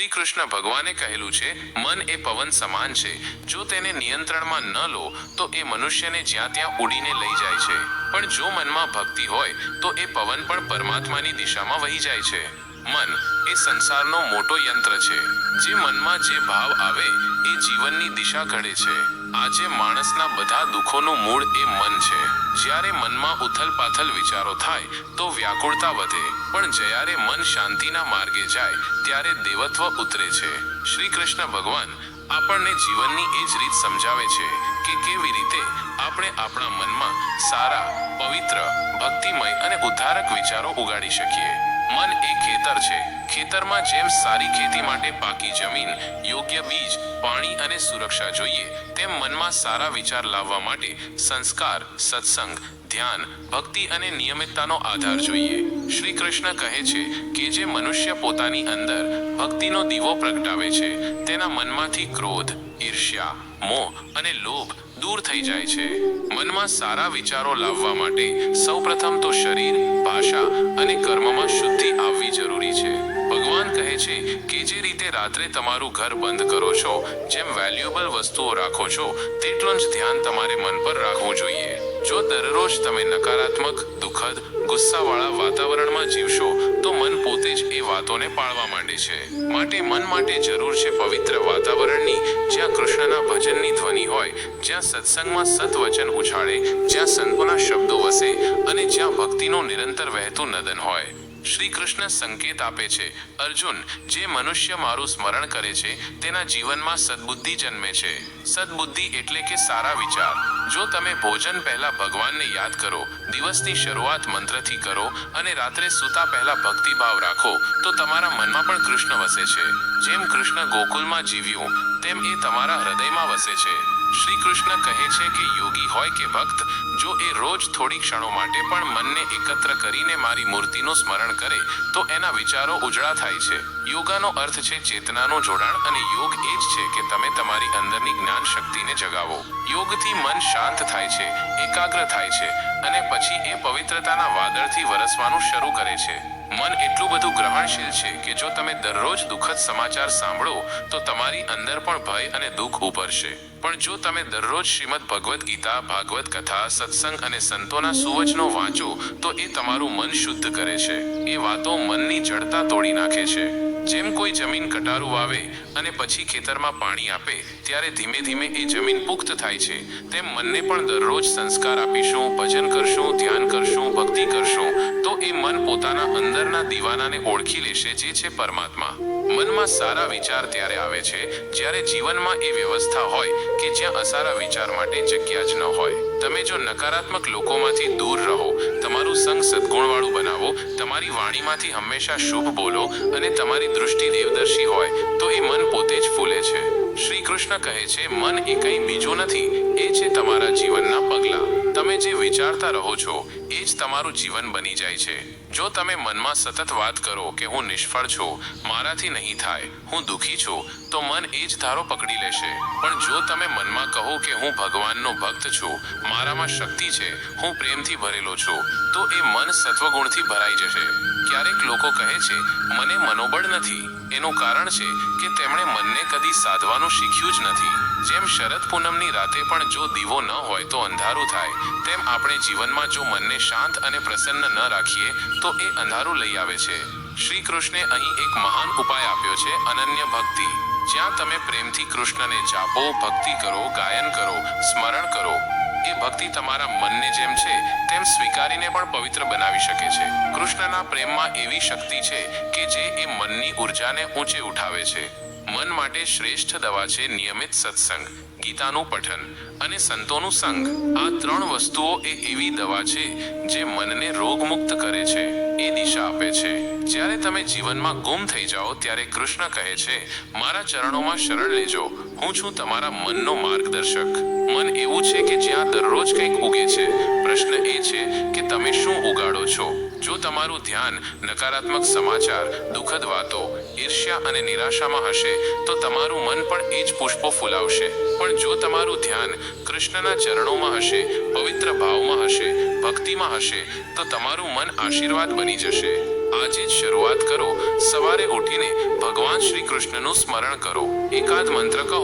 શ્રી કૃષ્ણ ભગવાને કહેલું છે, મન એ પવન સમાન છે. જો તેને નિયંત્રણમાં ન લો, તો એ મનુષ્યને જ્યાં ત્યાં ઉડીને લઈ જાય છે. પણ જો મનમાં ભક્તિ હોય, તો એ પવન પણ પરમાત્માની દિશામાં વહી જાય છે. મન એ સંસારનો મોટો યંત્ર છે. જે મનમાં જે ભાવ આવે, એ જીવનની દિશા ઘડે છે. આજે માણસના બધા દુઃખોનું મૂળ એ મન છે. જ્યારે મનમાં ઉથલ પાથલ વિચારો થાય, તો વ્યાકુળતા વધે. પણ જ્યારે મન શાંતિના માર્ગે જાય, ત્યારે દેવત્વ ઉતરે છે. શ્રી કૃષ્ણ ભગવાન આપણને જીવનની એ જ રીત સમજાવે છે કે કેવી રીતે આપણે આપણા મનમાં સારા, પવિત્ર, ભક્તિમય અને ઉદ્ધારક વિચારો ઉગાડી શકીએ. મન એ ખેતર છે. ખેતરમાં જેમ સારી ખેતી માટે પાકી જમીન, યોગ્ય બીજ, પાણી અને સુરક્ષા જોઈએ, તેમ મનમાં સારા વિચાર લાવવા માટે સંસ્કાર, સત્સંગ, ધ્યાન, ભક્તિ અને નિયમિતતાનો આધાર જોઈએ. શ્રી કૃષ્ણ કહે છે કે જે મનુષ્ય પોતાની અંદર ભક્તિનો દીવો પ્રગટાવે છે, તેના મનમાંથી ક્રોધ, ઈર્ષ્યા, મોહ અને લોભ દૂર થઈ જાય છે. મનમાં સારા વિચારો લાવવા માટે સૌપ્રથમ તો શરીર, ભાષા અને કર્મમાં શુદ્ધિ આવવી જરૂરી છે. ભગવાન કહે છે કે જે રીતે રાત્રે તમારું ઘર બંધ કરો છો, જેમ વેલ્યુએબલ વસ્તુઓ રાખો છો, તેટલું જ ધ્યાન તમારે મન પર રાખવું જોઈએ. જો દરરોજ તમે નકારાત્મક, દુઃખદ, ગુસ્સાવાળા વાતાવરણમાં જીવશો, તો મન પોતે જ એ વાતોને પાળવા માંડે છે. માટે મન માટે જરૂર છે પવિત્ર વાતાવરણની, જ્યાં કૃષ્ણના ભજનની ધ્વનિ હોય, જ્યાં સત્સંગમાં સત્વચન ઉછાળે, જ્યાં સંતોના શબ્દો વસે, અને જ્યાં ભક્તિનું નિરંતર વહેતું નદન હોય. શ્રી કૃષ્ણ સંકેત આપે છે, અર્જુન, જે મનુષ્ય મારું સ્મરણ કરે છે, તેના જીવનમાં સદબુદ્ધિ જન્મે છે. સદબુદ્ધિ એટલે કે સારા વિચાર. જો તમે ભોજન પહેલા ભગવાનને યાદ કરો, દિવસની શરૂઆત મંત્રથી કરો અને રાત્રે સૂતા પહેલા ભક્તિભાવ રાખો, તો તમારા મનમાં પણ કૃષ્ણ વસે છે. જેમ કૃષ્ણ ગોકુલમાં જીવ્યું, તેમ એ તમારા હૃદયમાં વસે છે. શ્રી કૃષ્ણ કહે છે કે યોગી હોય કે ભક્ત, જો એ રોજ થોડી ક્ષણો માટે પણ મનને એકત્ર કરીને મારી મૂર્તિનું સ્મરણ કરે, તો એના વિચારો ઉજળા થાય છે. યોગાનો અર્થ છે ચેતનાનું જોડાણ અને યોગ એ જ છે કે તમે તમારી અંદરની જ્ઞાન શક્તિને જગાવો. યોગથી મન શાંત થાય છે, એકાગ્ર થાય છે અને પછી એ પવિત્રતાના વાદળથી વરસવાનું શરૂ કરે છે. મન એટલું બધું ગ્રહણશીલ છે કે જો તમે દરરોજ દુઃખદ સમાચાર સાંભળો, તો તમારી અંદર પણ ભય અને દુઃખ ઉભરશે પણ જો તમે દરરોજ શ્રીમદ ભગવદ્ ગીતા, ભાગવત કથા, સત્સંગ અને સંતોના સુવચનો વાંચો, તો એ તમારું મન શુદ્ધ કરે છે. એ વાતો મનની જડતા તોડી નાખે છે. જેમ કોઈ જમીન કટારું વાવે અને પછી ખેતરમાં પાણી આપે, ત્યારે ધીમે ધીમે એ જમીન પુખ્ત થાય છે. તેમ મનને પણ દરરોજ સંસ્કાર આપીશું, ભજન કરશું, ધ્યાન કરશું, ભક્તિ કરશું. તો એ મન પોતાના અંદરના દીવાનાને ઓળખી લેશે, જે છે પરમાત્મા. મનમાં સારા વિચાર ત્યારે આવે છે, જ્યારે જીવનમાં એ વ્યવસ્થા હોય કે જ્યાં અસારા વિચાર માટે જગ્યા જ ન હોય. તમે જો નકારાત્મક લોકોમાંથી દૂર રહો, તમારું સંગ સદગુણવાળું બનાવો, તમારી વાણીમાંથી હંમેશા શુભ બોલો અને તમારી દૃષ્ટિ દેવદર્શી હોય, તો એ મન પોતે જ ફૂલે છે. શ્રી કૃષ્ણ કહે છે, મન એ કંઈ બીજું નથી, એ છે તમારા જીવનના પગલાં. તમે જે વિચારતા રહો છો, એ જ તમારું જીવન બની જાય છે. જો તમે મનમાં સતત વાત કરો કે હું નિષ્ફળ છું, મારાથી નહીં થાય, હું દુઃખી છું, તો મન એ જ ધારો પકડી લેશે. પણ જો તમે મનમાં કહો કે હું ભગવાનનો ભક્ત છું, મારામાં શક્તિ છે, હું પ્રેમથી ભરેલો છું, તો એ મન સત્વગુણથી ભરાઈ જશે. ક્યારેક લોકો કહે છે, મને મનોબળ નથી. એનું કારણ છે કે તેમણે મનને કદી સાધવાનું શીખ્યું જ નથી. જેમ શરદ પૂનમની રાતે પણ જો દીવો ન હોય તો અંધારું થાય. તેમ આપણે જીવનમાં જો મનને શાંત અને પ્રસન્ન ન રાખીએ, તો એ અંધારું લઈ આવે છે. શ્રી કૃષ્ણે અહીં એક મહાન ઉપાય આપ્યો છે, અનન્ય ભક્તિ. જ્યાં તમે પ્રેમથી કૃષ્ણને જાપો, ભક્તિ કરો, ગાયન કરો, સ્મરણ કરો એ ભક્તિ તમારા મનને જેમ છે, તેમ સ્વીકારીને પણ પવિત્ર બનાવી શકે છે. કૃષ્ણના પ્રેમમાં એવી શક્તિ છે કે જે એ મનની ઉર્જાને ઊંચે ઉઠાવે છે. મન માટે શ્રેષ્ઠ દવા છે નિયમિત સત્સંગ, ગીતાનું પઠન અને સંતોનું સંગ આ ત્રણ વસ્તુઓ એ એવી દવા છે જે મનને રોગમુક્ત કરે છે. એ દિશા આપે છે. જ્યારે તમે જીવનમાં ગુમ થઈ જાઓ, ત્યારે કૃષ્ણ કહે છે, મારા ચરણોમાં શરણ લેજો. હું છું તમારા મનનો માર્ગદર્શક. મન એવું છે કે જ્યાં દરરોજ કંઈક ઉગે છે. પ્રશ્ન એ છે કે તમે શું ઉગાડો છો? જો તમારું ધ્યાન નકારાત્મક સમાચાર, દુઃખદ વાતો, ઈર્ષ્યા અને નિરાશામાં હશે, તો તમારું મન પણ એ જ પુષ્પો ફૂલાવશે. પણ જો તમારું ધ્યાન કૃષ્ણના ચરણોમાં હશે, પવિત્ર ભાવમાં હશે, ભક્તિમાં હશે, તો તમારું મન આશીર્વાદ બની જશે. આજે જ શરૂઆત કરો સવારે ઉઠીને ભગવાન શ્રી કૃષ્ણનું સ્મરણ કરો. એકાદ મંત્ર કહો,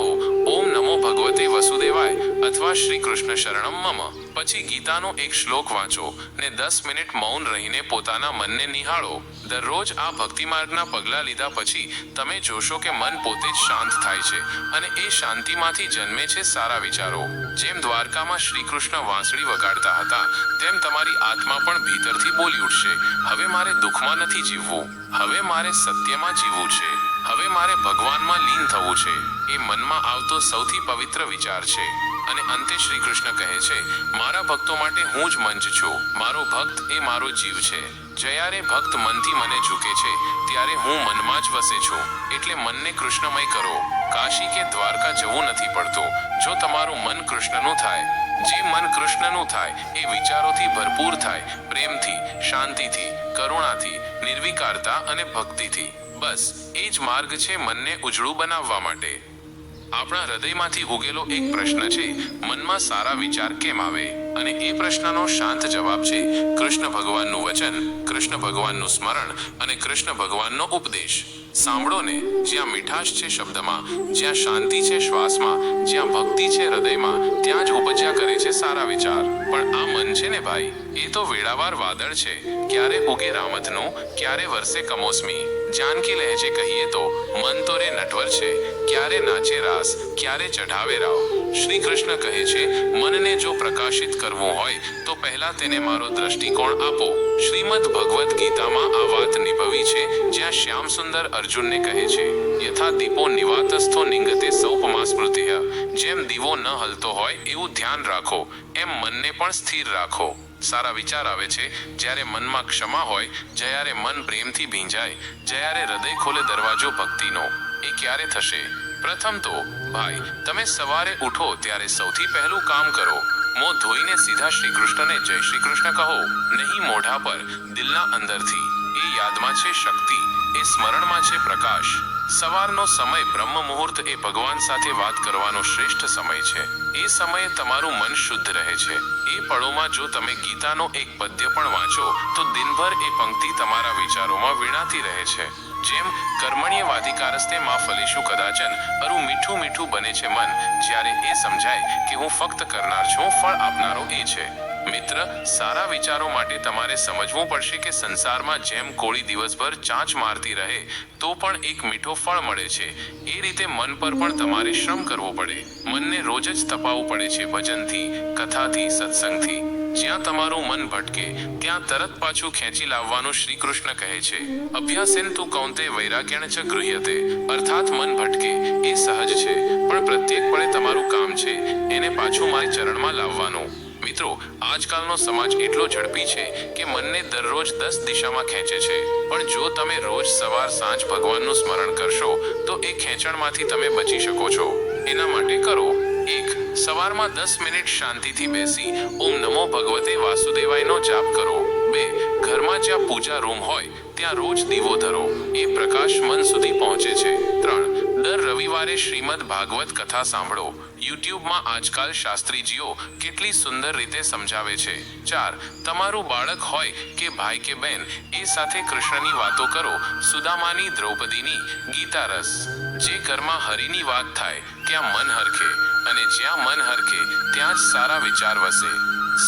ઓમ નમો ભગવતે વસુદેવાય અથવા શ્રી કૃષ્ણ શરણમ મમ પછી ગીતાનો એક શ્લોક વાંચો ને દસ મિનિટ મૌન રહીને પોતાના મનને નિહાળો. દરરોજ આ ભક્તિ માર્ગના પગલાં લીધા પછી તમે જોશો કે મન પોતે જ શાંત થાય છે અને એ શાંતિમાંથી જન્મે છે સારા વિચારો. જેમ દ્વારકામાં શ્રી કૃષ્ણ વાંસળી વગાડતા હતા, તેમ તમારી આત્મા પણ ભીતરથી બોલી ઉઠશે. હવે મારે દુઃખમાં નથી જીવવું. હવે મારે સત્યમાં જીવવું છે. હવે મારે ભગવાનમાં લીન થવું છે. એ મનમાં આવતો સૌથી પવિત્ર વિચાર છે. અને અંતે શ્રી કૃષ્ણ કહે છે, મારા ભક્તો માટે હું જ મંચ છું. મારો ભક્ત એ મારો જીવ છે. જ્યારે ભક્ત મનથી મને ઝૂકે છે, ત્યારે હું મનમાં જ વસે છું. એટલે મનને કૃષ્ણમય કરો. કાશી કે દ્વારકા જવું નથી પડતું. જો તમારું મન કૃષ્ણનું થાય, જે મન કૃષ્ણનું થાય, એ વિચારોથી ભરપૂર થાય, પ્રેમથી, શાંતિથી, કરુણાથી નિર્વિકારતા અને ભક્તિથી. બસ, એ જ માર્ગ છે મનને ઉજળું બનાવવા માટે. આપણા હૃદયમાંથી ઉગેલો એક પ્રશ્ન છે, મનમાં સારા વિચાર કેમ આવે? અને એ પ્રશ્નનો શાંત જવાબ છે, કૃષ્ણ ભગવાનનું વચન, કૃષ્ણ ભગવાનનું સ્મરણ અને કૃષ્ણ ભગવાનનો ઉપદેશ. સાંભળો ને, જ્યાં મીઠાશ છે શબ્દમાં, જ્યાં શાંતિ છે શ્વાસમાં, જ્યાં ભક્તિ છે હૃદયમાં, ત્યાં જ ઉપજ્યા કરે છે સારા વિચાર. પણ આ મન છે ને ભાઈ, એ તો વેળાવાર વાદળ છે. ક્યારે ઉગે રામધનું, ક્યારે વરસે કમોસમી. જાનકી લહેજે કહીએ તો મન તો રે નટવર છે ક્યારે નાચે રાસ ક્યારે ચઢાવે રાવ શ્રી કૃષ્ણ કહે છે મનને જો પ્રકાશિત કરવું હોય તો પહેલા તેને મારો દ્રષ્ટિકોણ આપો શ્રીમદ ભગવદ્ ગીતામાં આ વાત નિભવી છે જ્યાં શ્યામ સુંદર અર્જુનને કહે છે યથા દીપો નિવાતસ્થો નિંગતે સૌપમા સ્મૃતિહ જેમ દીવો ન હલતો હોય એવું ધ્યાન રાખો એમ મનને પણ સ્થિર રાખો સારા વિચાર આવે છે. જ્યારે મનમાં ક્ષમા હોય, જ્યારે મન પ્રેમથી ભીંજાય, જ્યારે હૃદય ખોલે દરવાજો ભક્તિનો, એ ક્યારે થશે? પ્રથમ તો, ભાઈ, તમે સવારે ઉઠો ત્યારે સૌથી પહેલું કામ કરો, મોં ધોઈને સીધા શ્રી કૃષ્ણને જય શ્રી કૃષ્ણ કહો, નહીં મોઢા પર, દિલના અંદરથી. એ યાદમાં છે શક્તિ. એ સ્મરણમાં છે પ્રકાશ. સવારનો સમય બ્રહ્મ મુહૂર્ત એ ભગવાન સાથે વાત કરવાનો શ્રેષ્ઠ સમય છે. એ સમયે તમારું મન શુદ્ધ રહે છે. એ પળોમાં જો તમે ગીતાનો એક પદ્ય પણ વાંચો, તો દિનભર એ પંક્તિ તમારા વિચારોમાં વીણાતી રહે છે. જેમ કર્મણીય વાદિકારસ્તે માં ફલીશું કદાચન, અરુ મીઠું મીઠું બને છે મન, જ્યારે એ સમજાય કે હું ફક્ત કરનાર છું, ફળ આપનારો એ છે. મિત્ર, સારા વિચારો માટે તમારે સમજવું પડશે કે સંસારમાં જેમ કોળી દિવસભર ચાંચ મારતી રહે, તો પણ એક મીઠો ફળ મળે છે. એ રીતે મન પર પણ તમારે શ્રમ કરવો પડે. મનને રોજ જ તપાવવું પડે છે ભજનથી, કથાથી, સત્સંગથી. જ્યાં તમારું મન ભટકે, ત્યાં તરત પાછું ખેંચી લાવવાનું શ્રી કૃષ્ણ કહે છે. અભ્યાસેન તું કૌંતે વૈરાગ્યણ ચ ગૃહ્યતે. અર્થાત મન ભટકે, એ સહજ છે. પણ પ્રત્યેક પળે તમારું કામ છે, એને પાછું મારી ચરણમાં લાવવાનું. મિત્રો, આજકાલનો સમાજ એટલો ઝડપી છે કે મનને દરરોજ દસ દિશામાં ખેંચે છે. પણ જો તમે રોજ સવાર સાંજ ભગવાનનું સ્મરણ કરશો, તો એ ખેંચણમાંથી તમે બચી શકો છો. એના માટે કરો. એક, સવારમાં દસ મિનિટ શાંતિથી બેસી ઓમ નમો ભગવતે વાસુદેવાયનો જાપ કરો. બે, ઘરમાં જ્યાં પૂજા રૂમ હોય, ત્યાં રોજ દીવો ધરો. એ પ્રકાશ મન સુધી પહોંચે છે. ત્રણ, દર રવિવારે શ્રીમદ ભાગવત કથા સાંભળો. યુટ્યુબમાં આજકાલ શાસ્ત્રીજીઓ કેટલી સુંદર રીતે સમજાવે છે. ચાર, તમારું બાળક હોય કે ભાઈ કે બહેન એ સાથે કૃષ્ણની વાતો કરો. સુદામાની દ્રૌપદીની ગીતા રસ જે ઘરમાં હરિની વાત થાય, ત્યાં મન હરખે. અને જ્યાં મન હરખે, ત્યાં જ સારા વિચાર વસે.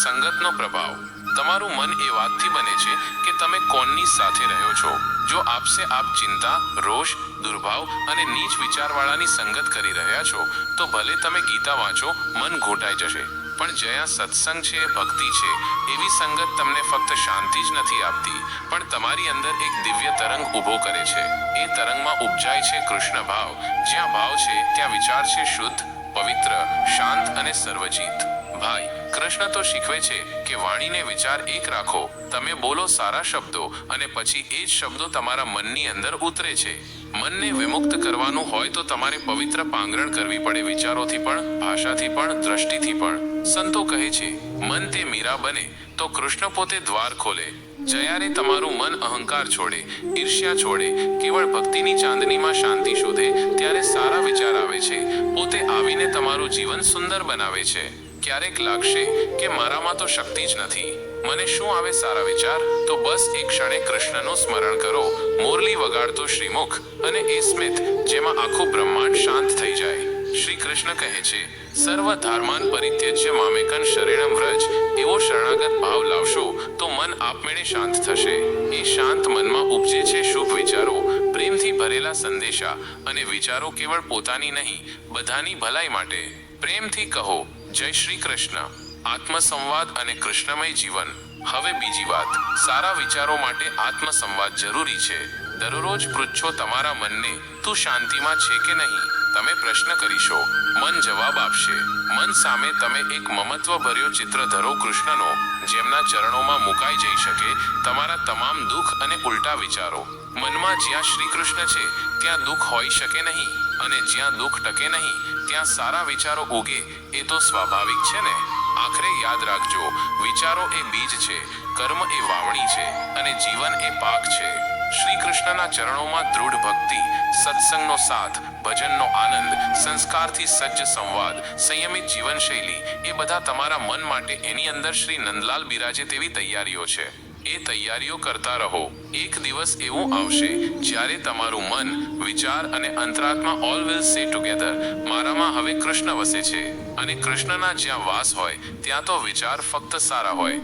સંગતનો પ્રભાવ. તમારું મન એ વાતથી બને છે કે તમે કોણની સાથે રહ્યો છો? જો આપસે આપ ચિંતા, રોષ, દુર્ભાવ અને નીચ વિચારવાળાની સંગત કરી રહ્યા છો, તો ભલે તમે ગીતા વાંચો, મન ઘોટાઈ જશે. પણ જ્યાં સત્સંગ છે, ભક્તિ છે, એવી સંગત તમને ફક્ત શાંતિ જ નથી આપતી. પણ તમારી અંદર એક દિવ્ય તરંગ ઊભો કરે છે. એ તરંગમાં ઉપજાય છે કૃષ્ણ ભાવ. જ્યાં ભાવ છે, ત્યાં વિચાર છે શુદ્ધ, પવિત્ર, શાંત અને સર્વજીત. ભાઈ કૃષ્ણ તો શીખવે છે કે વાણીને વિચાર એક રાખો. તમે બોલો સારા શબ્દો અને પછી એ જ શબ્દો તમારા મનની અંદર ઉતરે છે. મનને વિમુક્ત કરવાનું હોય તો તમારે પવિત્ર પાંગરણ કરવી પડે વિચારોથી પણ, ભાષાથી પણ, દ્રષ્ટિથી પણ. સંતો કહે છે, મન તે મીરા બને, તો કૃષ્ણ પોતે દ્વાર ખોલે. જયારે તમારું મન અહંકાર છોડે, ઈર્ષ્યા છોડે, કેવળ ભક્તિની ચાંદનીમાં શાંતિ શોધે, ત્યારે સારા વિચાર આવે છે. પોતે આવીને તમારું જીવન સુંદર બનાવે છે. ક્યારેક લાગશે કે મારામાં તો શક્તિ જ નથી. મને શું આવે સારા વિચાર? તો બસ એક ક્ષણે કૃષ્ણનું સ્મરણ કરો. મોરલી વગાડતો શ્રીમુખ અને એ સ્મિત, જેમાં આખું બ્રહ્માંડ શાંત થઈ જાય. શ્રી કૃષ્ણ કહે છે, સર્વ ધર્માન પરિત્યજ્ય મામેકન શરણમ વ્રજ. એવો શરણાગત ભાવ લાવશો તો મન આપમેળે શાંત થશે. એ શાંત મનમાં ઉપજે છે શુભ વિચારો. પ્રેમથી ભરેલા સંદેશા અને વિચારો કેવળ પોતાની નહીં, બધાની ભલાઈ માટે. પ્રેમથી કહો જય શ્રી કૃષ્ણ. આત્મસંવાદ અને કૃષ્ણમય જીવન. હવે બીજી વાત. સારા વિચારો માટે આત્મસંવાદ જરૂરી છે. દરરોજ પૃચ્છો તમારા મનને, તું શાંતિમાં છે કે નહીં? તમે પ્રશ્ન કરીશો. મન જવાબ આપશે. મન સામે તમે એક મમત્વ ભર્યો ચિત્ર ધરો કૃષ્ણનો, જેમના ચરણોમાં મુકાઈ જઈ શકે તમારા તમામ દુઃખ અને ઉલટા વિચારો. મનમાં જ્યાં શ્રી કૃષ્ણ છે, ત્યાં દુઃખ હોઈ શકે નહીં. અને જ્યાં દુઃખ ટકે નહીં, ત્યાં સારા વિચારો ઉગે, એ તો સ્વાભાવિક છે ને? આખરે યાદ રાખજો, વિચારો એ બીજ છે, કર્મ એ વાવણી છે, અને જીવન એ પાક છે. શ્રી કૃષ્ણના ચરણોમાં દૃઢ ભક્તિ, સત્સંગનો સાથ, ભજનનો આનંદ, સંસ્કારથી સજ્જ સંવાદ, સંયમિત જીવનશૈલી, એ બધા તમારા મન માટે એની અંદર શ્રી નંદલાલ બિરાજે તેવી તૈયારીઓ છે. એ તૈયારીઓ કરતા રહો. એક દિવસ એવું આવશે, જ્યારે તમારું મન, વિચાર અને અંતરાત્મા ઓલ વિલ સે ટુગેધર મારામાં હવે કૃષ્ણ વસે છે. અને કૃષ્ણના જ્યાં વાસ હોય, ત્યાં તો વિચાર ફક્ત સારા હોય.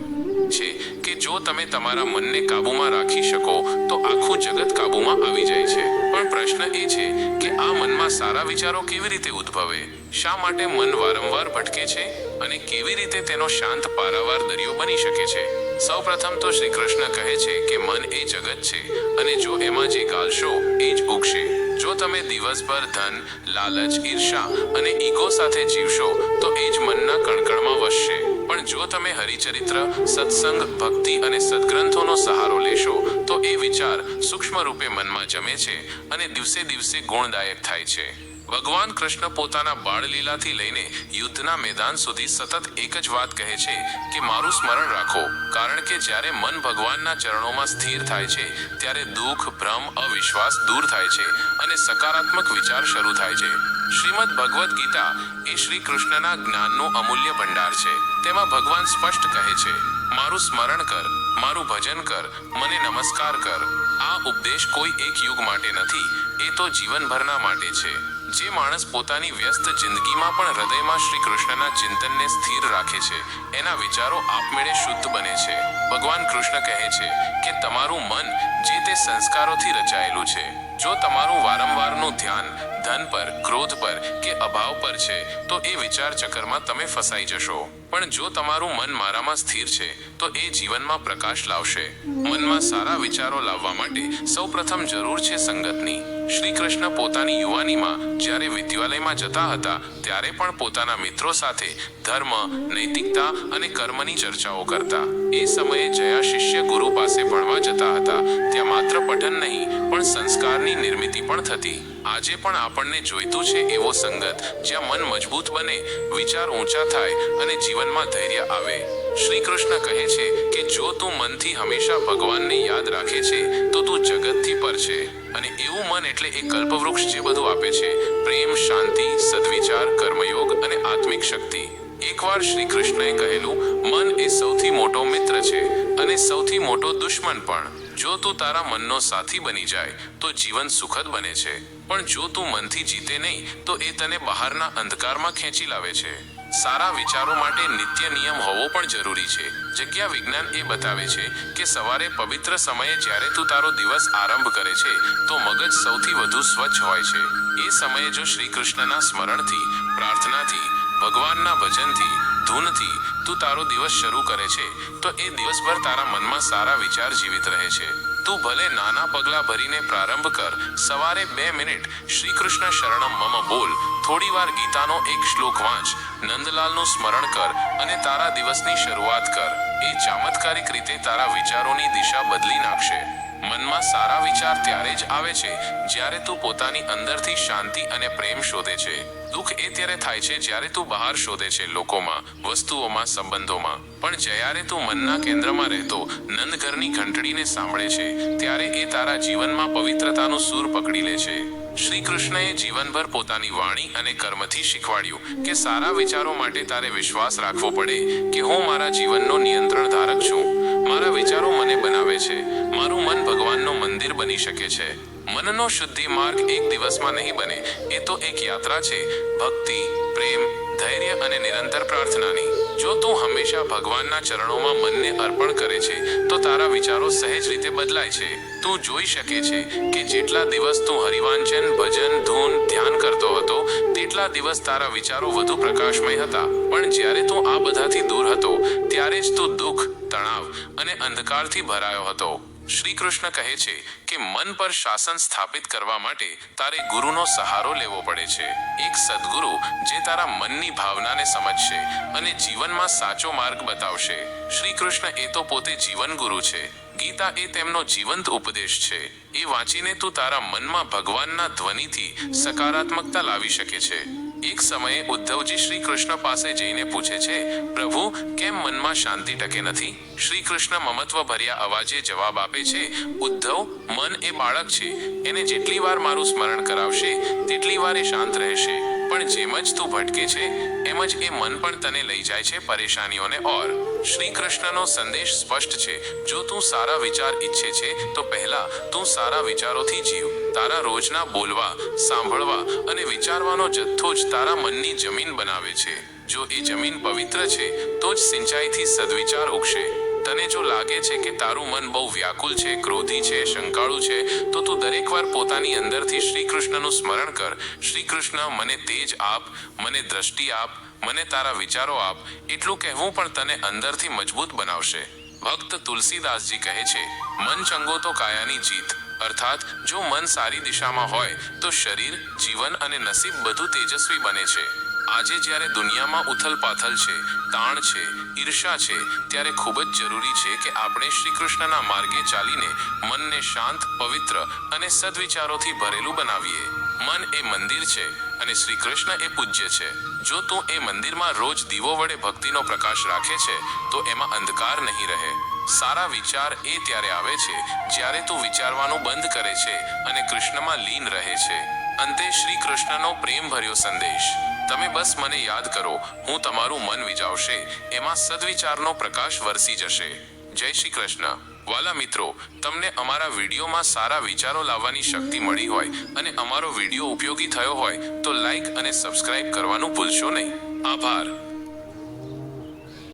છે કે જો તમે તમારા મનને કાબૂમાં રાખી શકો, તો આખું જગત કાબૂમાં આવી જાય છે. પણ પ્રશ્ન એ છે કે આ મનમાં સારા વિચારો કેવી રીતે ઉદ્ભવે? શા માટે મન વારંવાર ભટકે છે? અને કેવી રીતે તેનો શાંત પારાવાર દરિયો બની શકે છે? સૌપ્રથમ તો શ્રી કૃષ્ણ કહે છે કે મન એ જગત છે અને જો એમાં જે ગાલશો, એ જ ઉગશે. જો તમે દિવસભર ધન, લાલચ, ઈર્ષા અને ઈગો સાથે જીવશો, તો એ જ મનના કણકણમાં વસશે. પણ જો તમે હરિચરિત્ર, સત્સંગ, ભક્તિ અને સદગ્રંથોનો સહારો લેશો તો એ વિચાર સૂક્ષ્મ રૂપે મનમાં જમે છે અને દિવસે દિવસે ગુણદાયક થાય છે. ભગવાન કૃષ્ણ પોતાના બાળલીલાથી લઈને યુદ્ધના મેદાન સુધી સતત એક જ વાત કહે છે કે, મારું સ્મરણ રાખો. કારણ કે જ્યારે મન ભગવાનના ચરણોમાં સ્થિર થાય છે, ત્યારે દુઃખ, ભ્રમ, અવિશ્વાસ દૂર થાય છે અને સકારાત્મક વિચાર શરૂ થાય છે. શ્રીમદ ભગવદ્ ગીતા એ શ્રી કૃષ્ણના જ્ઞાનનું અમૂલ્ય ભંડાર છે. તેમાં ભગવાન સ્પષ્ટ કહે છે, મારું સ્મરણ કર. મારું ભજન કર, મને નમસ્કાર કર. આ ઉપદેશ કોઈ એક યુગ માટે નથી, એ તો જીવનભરના માટે છે. જે માણસ પોતાની વ્યસ્ત જિંદગીમાં પણ હૃદયમાં શ્રી કૃષ્ણના ચિંતનને સ્થિર રાખે છે, એના વિચારો આપમેળે શુદ્ધ બને છે. ભગવાન કૃષ્ણ કહે છે કે તમારું મન જે તે સંસ્કારોથી રચાયેલું છે. જો તમારું વારંવારનું ધ્યાન ધન પર, ક્રોધ પર કે અભાવ પર છે, તો એ વિચાર ચક્રમાં તમે ફસાઈ જશો. પણ જો તમારું મન મારામાં સ્થિર છે, તો એ જીવનમાં પ્રકાશ લાવશે. મનમાં સારા વિચારો લાવવા માટે સૌપ્રથમ જરૂર છે સંગતની. શ્રી કૃષ્ણ પોતાની યુવાનીમાં જ્યારે વિદ્યાલયમાં જતા હતા, ત્યારે પણ પોતાના મિત્રો સાથે ધર્મ, નૈતિકતા અને કર્મની ચર્ચાઓ કરતા. એ સમયે જયા શિષ્ય ગુરુ પાસે ભણવા જતા હતા. ત્યાં માત્ર પઠન નહીં, પણ સંસ્કારની નિર્મિતિ પણ થતી. આજે પણ આપણને જોઈતું છે એવો સંગત, જ્યાં મન મજબૂત બને, વિચાર ઊંચા થાય અને જીવનમાં ધૈર્ય આવે. શ્રી કૃષ્ણ કહે છે કે, જો તું મનથી હંમેશા ભગવાનને યાદ રાખે છે, તો તું જગતથી પર છે. અને એવું મન એટલે એ કલ્પવૃક્ષ જે બધું આપે છે. પ્રેમ, શાંતિ, સદવિચાર, કર્મયોગ અને આત્મિક શક્તિ. એકવાર શ્રી કૃષ્ણએ કહેલું, મન એ સૌથી મોટો મિત્ર છે અને સૌથી મોટો દુશ્મન પણ. જો તું તારા મનનો સાથી બની જાય, તો જીવન સુખદ બને છે. પણ જો તું મનથી જીતે નહીં, તો એ તને બહારના અંધકારમાં ખેંચી લાવે છે. સારા વિચારો માટે નિત્ય નિયમ હોવો પણ જરૂરી છે. જગ્યા વિજ્ઞાન એ બતાવે છે કે સવારે પવિત્ર સમયે જ્યારે તું તારો દિવસ આરંભ કરે છે, તો મગજ સૌથી વધુ સ્વચ્છ હોય છે. એ સમયે જો શ્રી કૃષ્ણના સ્મરણથી, પ્રાર્થનાથી, ભગવાનના ભજનથી, ધૂનથી તું તારો દિવસ શરૂ કરે છે, તો એ દિવસભર તારા મનમાં સારા વિચાર જીવિત રહે છે. તું ભલે નાના પગલા ભરીને પ્રારંભ કર, સવારે બે મિનિટ શ્રી કૃષ્ણ શરણમ મમ બોલ, થોડીવાર ગીતાનો એક શ્લોક વાંચ નંદલાલનું સ્મરણ કર અને તારા દિવસની શરૂઆત કર. એ ચમત્કારિક રીતે તારા વિચારોની દિશા બદલી નાખશે. મનમાં સારા વિચાર ત્યારે જ આવે છે, જ્યારે તું પોતાની અંદરથી શાંતિ અને પ્રેમ શોધે છે. દુઃખ એ ત્યારે થાય છે, જ્યારે તું બહાર શોધે છે લોકોમાં, વસ્તુઓમાં, સંબંધોમાં. પણ જ્યારે તું મનના કેન્દ્રમાં રહેતો, નંદઘરની ઘંટડીને સાંભળે છે, ત્યારે એ તારા જીવનમાં પવિત્રતાનો સૂર પકડી લે છે. શ્રી કૃષ્ણએ જીવનભર પોતાની વાણી અને કર્મથી શીખવાડ્યું કે સારા વિચારો માટે તારે વિશ્વાસ રાખવો પડે કે હું મારા જીવનનો નિયંત્રણ ધારક છું. મારા વિચારો મને બનાવે છે. મારું મન ભગવાનનું મંદિર બની શકે છે. મનનો શુદ્ધિ માર્ગ એક દિવસમાં નહીં બને. એ તો એક યાત્રા છે. ભક્તિ, પ્રેમ, ધૈર્ય અને નિરંતર પ્રાર્થનાની. જો તું હંમેશા ભગવાનના ચરણોમાં મનને અર્પણ કરે છે, તો તારા વિચારો સહેજ રીતે બદલાય છે. તું જોઈ શકે છે કે જેટલા દિવસ તું હરિવાંચન, ભજન, ધૂન, ધ્યાન કરતો હતો, તેટલા દિવસ તારા વિચારો વધુ પ્રકાશમય હતા. પણ જ્યારે તું આ બધાથી દૂર હતો, ત્યારે જ તું દુઃખ, તણાવ અને અંધકારથી ભરાયો હતો. શ્રી કૃષ્ણ કહે છે કે મન પર શાસન સ્થાપિત કરવા માટે તારે ગુરુનો સહારો લેવો પડે છે. એક સદગુરુ જે તારા મનની ભાવનાને સમજશે અને જીવનમાં સાચો માર્ગ બતાવશે. શ્રી કૃષ્ણ એ તો પોતે જીવન ગુરુ છે. ગીતા એ તેમનો જીવંત ઉપદેશ છે. એ વાંચીને તું તારા મનમાં ભગવાનના ધ્વનિથી સકારાત્મકતા લાવી શકે છે. એક સમયે ઉદ્ધવજી શ્રી કૃષ્ણ પાસે જઈને પૂછે છે, પ્રભુ, કેમ મનમાં શાંતિ ટકે નથી? શ્રી કૃષ્ણ મમત્વ ભર્યા અવાજે જવાબ આપે છે, ઉદ્ધવ, મન એ બાળક છે, એને જેટલી વાર મારું સ્મરણ કરાવશે, તેટલી વાર એ શાંત રહેશે. પણ જેમ જ તું ભટકે છે, એમ જ એ મન પણ તને લઈ જાય છે પરેશાનીઓને ઓર. શ્રી કૃષ્ણનો સંદેશ સ્પષ્ટ છે. જો તું સારા વિચાર ઈચ્છે છે, તો પહેલા તું સારા વિચારોથી જીવ. તારા રોજના બોલવા, સાંભળવા અને વિચારવાનો જથ્થો જ તારા મનની જમીન બનાવે છે. જો એ જમીન પવિત્ર છે, તો જ સિંચાઈથી સદવિચાર ઉગશે. તને જો લાગે છે કે તારું મન બહુ વ્યાકુલ છે, ક્રોધી છે, શંકાળુ છે, તો તું દરેક વાર પોતાની અંદરથી શ્રી કૃષ્ણનું સ્મરણ કર. શ્રી કૃષ્ણ મને તેજ આપ, મને દ્રષ્ટિ આપ, મને તારા વિચારો આપ, એટલું કહેવું પણ તને અંદરથી મજબૂત બનાવશે. ભક્ત તુલસીદાસજી કહે છે, મન ચંગો તો કાયાની જીત. અર્થાત, જો મન સારી દિશામાં હોય, તો શરીર, જીવન અને નસીબ બધું તેજસ્વી બને છે. આજે જ્યારે દુનિયામાં ઉથલપાથલ છે, તાણ છે, ઈર્ષા છે, ત્યારે ખૂબ જ જરૂરી છે કે આપણે શ્રી કૃષ્ણના માર્ગે ચાલીને મનને શાંત, પવિત્ર અને સદવિચારોથી ભરેલું બનાવીએ. મન એ મંદિર છે અને શ્રી કૃષ્ણ એ પૂજ્ય છે. જો તું એ મંદિરમાં રોજ દીવો વડે ભક્તિનો પ્રકાશ રાખે છે, તો એમાં અંધકાર નહીં રહે. સારા વિચાર એ ત્યારે આવે છે જ્યારે તું વિચારવાનું બંધ કરે છે અને કૃષ્ણમાં લીન રહે છે. અંતે શ્રી કૃષ્ણનો પ્રેમ ભર્યો સંદેશ. તમે બસ મને યાદ કરો, હું તમારું મન વિજાવશે. એમાં સદવિચારનો પ્રકાશ વરસી જશે. જય શ્રી કૃષ્ણ. વાલા મિત્રો, તમને અમારા વિડીયોમાં સારા વિચારો લાવવાની શક્તિ મળી હોય અને અમારો વીડિયો ઉપયોગી થયો હોય, તો લાઈક અને સબસ્ક્રાઇબ કરવાનું ભૂલશો નહીં. આભાર.